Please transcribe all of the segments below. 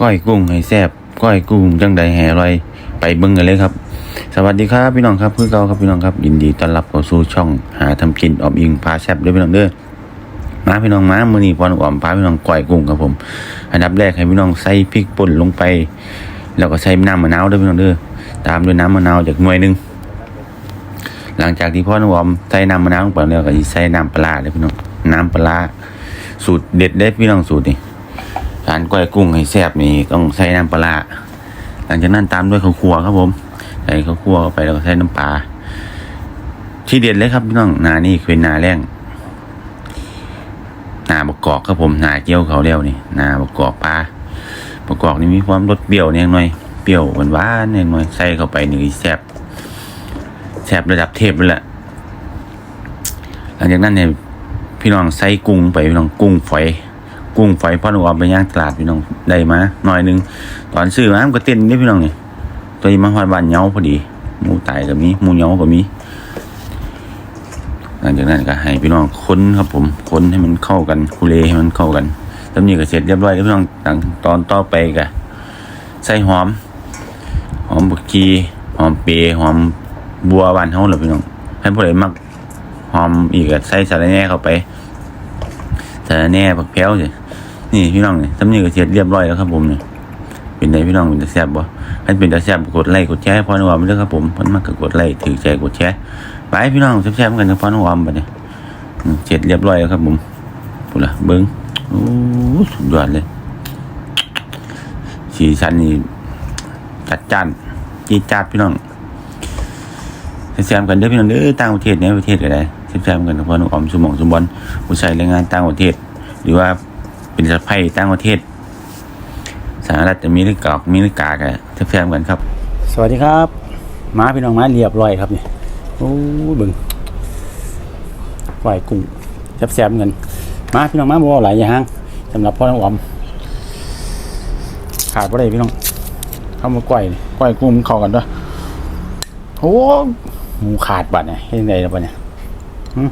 ก้อยกุ้งให้แซ่บก้อยกุ้งจังใดแห่อร่อยไปเบิ่งกันเลยครับ สวัสดีครับพี่น้องครับคือเก่าครับพี่น้องครับ ยินดีต้อนรับเข้าสู่ช่องหาทำกินออมอิงพาแซ่บด้วยพี่น้องเด้อมาพี่น้องมามือนี้พรออมพาพี่น้องก้อยกุ้งครับผม อันดับแรกให้พี่น้องใส่พริกป่นลงไป แล้วก็ใส่น้ำมะนาวด้วยพี่น้องเด้อตามด้วยน้ำมะนาวจากหน่วยหนึงหลังจากที่พ่อน้องอมใส่น้ำมะนาวลงไปแล้วก็ใส่น้ำปลาร้าเลยพี่น้องน้ำปลาร้าสูตรเด็ดเด็ดพี่น้องสูตรนี่ การก้อยกุ้งให้แซ่บนี่ต้องใส่น้ำปลาหลังจากนั้นตามด้วยข้าวคั่วครับผมใส่ข้าวคั่วไปแล้วก็ใส่น้ำปลาที่เด็ดเลยครับพี่น้องนานี่คือนาแรงนาบกกอกครับผมนาเจียวเขาเรียวนี่นาบกกอกปลาบกกอกนี่มีความรสเปรี้ยวเนี่ยหน่อยเปรี้ยวหวานๆเนี่ยหน่อยใส่เข้าไปนี่แซ่บแซ่บระดับเทพเลยแหละหลังจากนั้นเนี่ยพี่น้องใส่กุ้งไปพี่น้องกุ้งฝอย กุ้งฝอยพ่อหนูเอาไปย่างตลาดพี่น้องได้มาหน่อยหนึงตอนซื้อมามันก็เต้นนี่พี่น้องนี่ตัวนี้มาฮอดบ้านเหงาพอดีหมูตายกับมีหมูเหงากับมีหลังจากนั้นก็ให้พี่น้องค้นครับผมค้นให้มันเข้ากันคุเลให้มันเข้ากันตำนี้ก็เสร็จเรียบร้อยแล้วพี่น้องหลังตอนต่อไปก็ใส่หอม หอมบักกีหอมเปรย์หอมบัวบานเฮาหรอพี่น้องให้ผู้ใดมักหอมอีกก็ใส่สาระแหน่เข้าไปสาระแหน่ผักแพ้วสิ นี่พี่น้องเนี่ตำนี้ก็เสร็จเรียบร้อยแล้วครับผมเนี่ยเป็นไงพี่น้องเป็นตาแซ่บบ่ให้เป็นตาแซ่บกดไลค์กดแชร์พ่อหนุ่มเด้อครับผมเพิ่นมักก็กดไลค์ถือใจกดแชร์ไปพี่น้องแซ่บๆกันกับพ่อนุ่มบัดนี้อืมเสร็จเรียบร้อยแล้วครับผมพุ่นล่ะเบิ่งโอ้สุดยอดเลยสีสันนี่จัดจ้านจีดจัดพี่น้องแซมกันเด้อพี่น้องเด้อต่างประเทศเนี่ยประเทศอะไรแซมกันเพราะน้องออมสมองสมบันผู้ใช้แรงงานต่างประเทศ หรือว่า เป็นสะพ้ายต่างประเทศสหรัฐอเมริกาอเมริกากันแซมกันครับ สวัสดีครับมาพี่น้องมาเรียบร้อยครับเนี่ยโอ้ยบึงไหวกุ้งแซ่บๆเงินมาพี่น้องมาบ่หลายอย่างสำหรับพ่อน้องอมขาดบ่ได้พี่น้องข้ามาก้อยก้อยกุ้งมันเข้ากันด้วยโอ้หมูขาดบัดเนี่ยเฮ็ดจั่งไดล่ะบัดเนี่ยหืม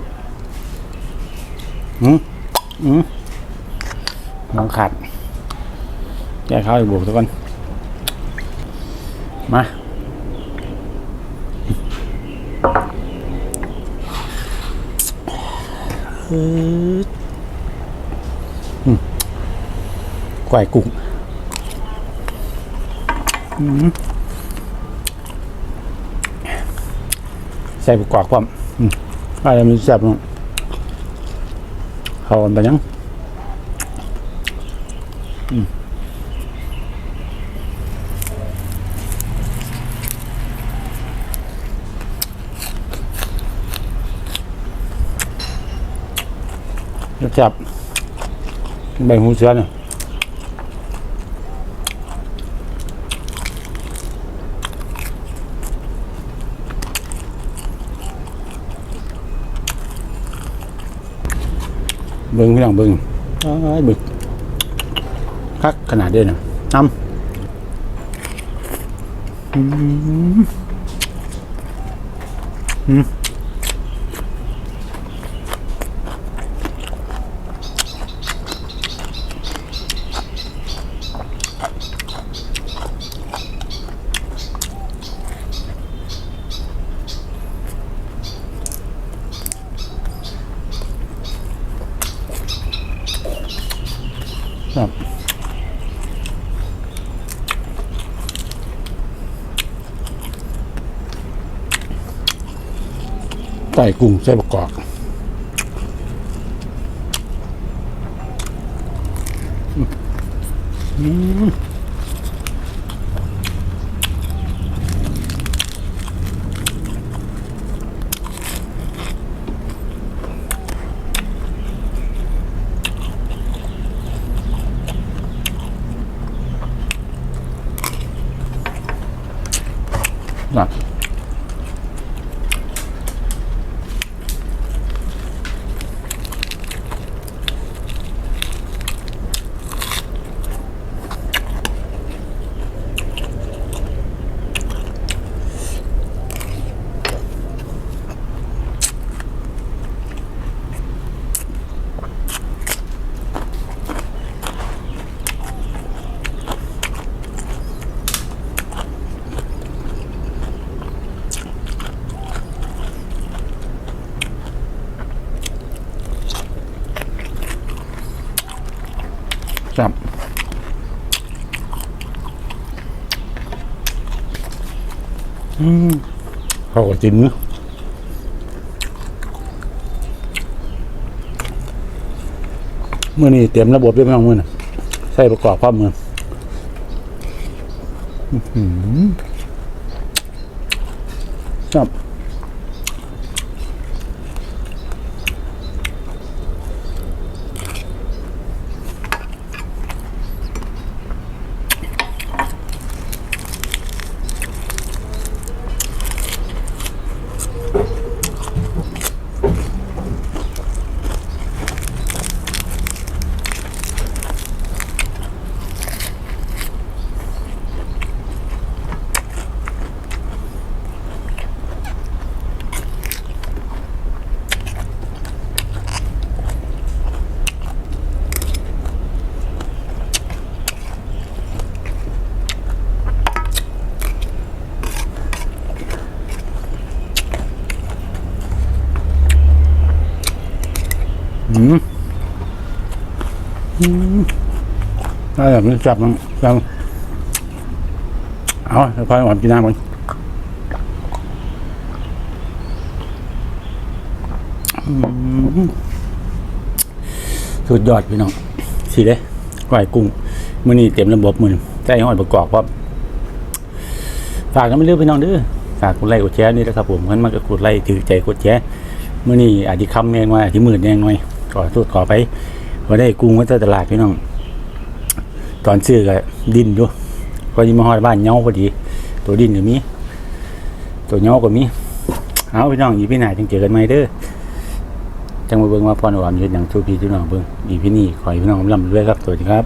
หืมหืม หมูขาดแก้เข้าอีกบวกทุกคนมาอืมกวยกุ้งใส่บุกกวากความอะไรมันแซ่บเนาะเขากันไปยัง อืมแซ่บใบหูเสือเนี่ คักขนาดเด้อนน้ำอืมอืม ก่กุ้งใส่ประกอบอืมค จับเข้ากับจิ้มนะเมื่อนี้เตรียมระบบเรียบร้อยมื่อนะใส่ประกอบความเมือครับ อืมอืมได้แบบนี้จับมันจับเอาเดี๋ยวพอหวานกินน้ำก่อนสุดยอดพี่น้องสิเด้ก้อยกุ้งมือนี้เต็มระบบมือนี้ใจห้อยประกอบว่าฝากกันไม่ลืมพี่น้องเด้อฝากกดไลค์กดแชร์นี่นะครับผมมันมันก็กดไลค์ถือใจกดแชร์มือนี้อาจจะคำแมงว่าอาจจะมืดแน่หน่อย อโทษขอไปว่าได้กุ้งมาจาตลาดพี่น้อง ตอนซื้อก็ดินด้วยก็ยิมาหอดบ้านเงาพอดี ตัวดินก็มี ตัวเงาก็มี เอาพี่น้องอีพี่หน้าจังเจอกันใหม่เด้อจังมาเบิ่งว่าพรหวามยืนอย่างชูพี่พี่น้องเบิ่งอีพี่นี่ขอให้พี่น้องร่ำรวยครับสวัสดีครับ